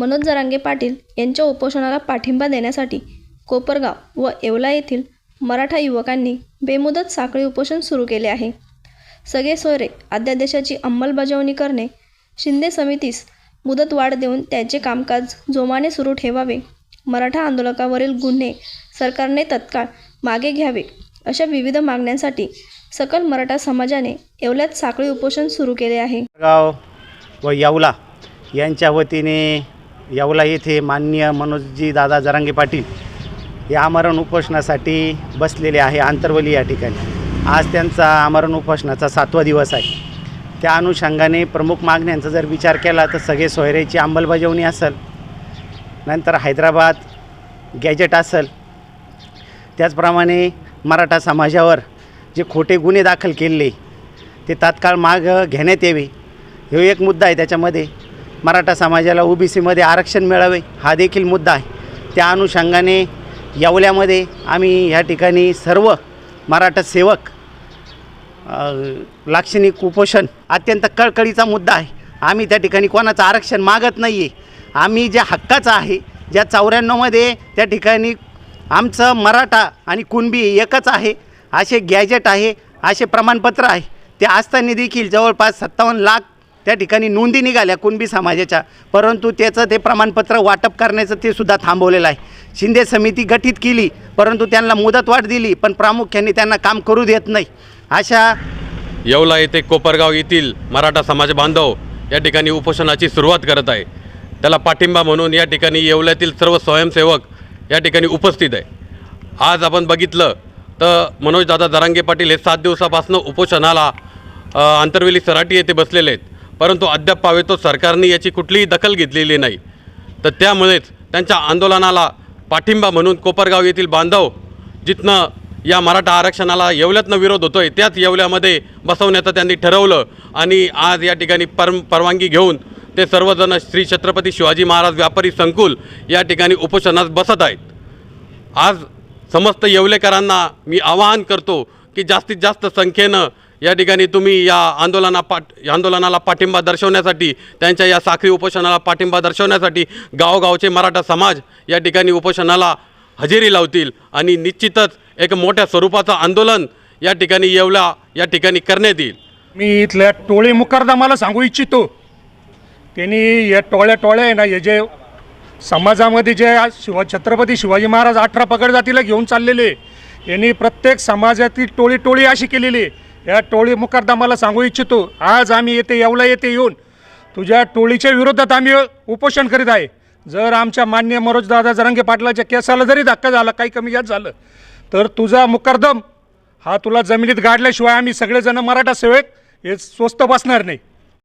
मनोज जरांगे पाटील यांच्या उपोषणाला पाठिंबा देण्यासाठी कोपरगाव व येवला येथील मराठा युवकांनी बेमुदत साखळी उपोषण सुरू केले आहे. सगळे सोयरे अध्यादेशाची अंमलबजावणी करणे शिंदे समितीस मुदत वाढ देऊन त्याचे कामकाज जोमाने सुरू ठेवावे मराठा आंदोलकावरील गुन्हे सरकारने तत्काळ मागे घ्यावे अशा विविध मागण्यांसाठी सकल मराठा समाजाने येवल्यात साखळी उपोषण सुरू केले आहे. गाव व येवला यांच्या वतीने येवला येथे माननीय मनोजजी दादा जरांगे पाटील हे आमरण उपोषणासाठी बसलेले आहे आंतरवली या ठिकाणी. आज त्यांचा आमरण उपोषणाचा सातवा दिवस आहे. त्या अनुषंगाने प्रमुख मागण्यांचा जर विचार केला तर सगळे सोयऱ्याची अंमलबजावणी असेल नंतर हैदराबाद गॅजेट असेल त्याचप्रमाणे मराठा समाजावर जे खोटे गुन्हे दाखल केले ते तात्काळ माग घेण्यात यावे ह्यो एक मुद्दा आहे त्याच्यामध्ये. मराठा समाजाला ओ बी सीमध्ये आरक्षण मिळावे हा देखील मुद्दा आहे. त्या अनुषंगाने येवल्यामध्ये आम्ही ह्या ठिकाणी सर्व मराठा सेवक लाक्षणिक उपोषण अत्यंत कळकळीचा मुद्दा आहे. आम्ही त्या ठिकाणी कोणाचं आरक्षण मागत नाही आहे आम्ही ज्या हक्काचं आहे ज्या चौऱ्याण्णवमध्ये त्या ठिकाणी आमचं मराठा आणि कुणबी एकच आहे असे गॅजेट आहे असे प्रमाणपत्र आहे. ते असताना देखील जवळपास सत्तावन्न लाख त्या ठिकाणी नोंदी निघाल्या कुणबी समाजाच्या. परंतु त्याचं ते प्रमाणपत्र वाटप करण्याचं ते सुद्धा थांबवलेलं आहे. शिंदे समिती गठीत केली परंतु त्यांना मुदतवाढ दिली पण प्रामुख्याने त्यांना काम करू देत नाही. अशा येवला येथे कोपरगाव येथील मराठा समाज बांधव या ठिकाणी उपोषणाची सुरुवात करत आहे. त्याला पाठिंबा म्हणून या ठिकाणी येवल्यातील सर्व स्वयंसेवक या ठिकाणी उपस्थित आहे. आज आपण बघितलं तर मनोजदादा जरांगे पाटील हे सात दिवसापासून उपोषणाला आंतरवेली सराटी येथे बसलेले आहेत. परंतु अद्याप पावे तो सरकारने याची कुठलीही दखल घेतलेली नाही. तर त्यामुळेच त्यांच्या आंदोलनाला पाठिंबा म्हणून कोपरगाव येथील बांधव जिथनं या मराठा आरक्षणाला येवल्यातनं विरोध होतो आहे त्याच येवल्यामध्ये बसवण्याचं त्यांनी ठरवलं. आणि आज या ठिकाणी परम परवानगी घेऊन ते सर्वजण श्री छत्रपती शिवाजी महाराज व्यापारी संकुल या ठिकाणी उपोषणास बसत आहेत. आज समस्त येवलेकरांना मी आवाहन करतो की जास्तीत जास्त संख्येनं या ठिकाणी तुम्ही या आंदोलना पाठ आंदोलनाला पाठिंबा दर्शवण्यासाठी त्यांच्या या साखळी उपोषणाला पाठिंबा दर्शवण्यासाठी गावगावचे मराठा समाज या ठिकाणी उपोषणाला हजेरी लावतील. आणि निश्चितच एक मोठ्या स्वरूपाचं आंदोलन या ठिकाणी येवला या ठिकाणी करण्यात येईल. मी इथल्या टोळी मुकारदमाला सांगू इच्छितो. त्यांनी या टोळ्या टोळ्या आहे ना हे जे समाजामध्ये जे शिवा छत्रपती शिवाजी महाराज अठरा पकड जातीला घेऊन चाललेले यांनी प्रत्येक समाजातील टोळी टोळी अशी केलेली आहे. या टोळी मुकद्दमाला सांगू इच्छितो. आज आम्ही येथे येवला येथे येऊन तुझ्या टोळीच्या विरोधात आम्ही उपोषण करीत आहे. जर आमच्या मान्य मनोजदादा जरांगे पाटलाच्या केसाला जरी धक्का झाला काही कमी जास्त झालं तर तुझा मुकर्दम हा तुला जमिनीत गाडल्याशिवाय आम्ही सगळेजण मराठा सेवेत हे स्वस्त बसणार नाही.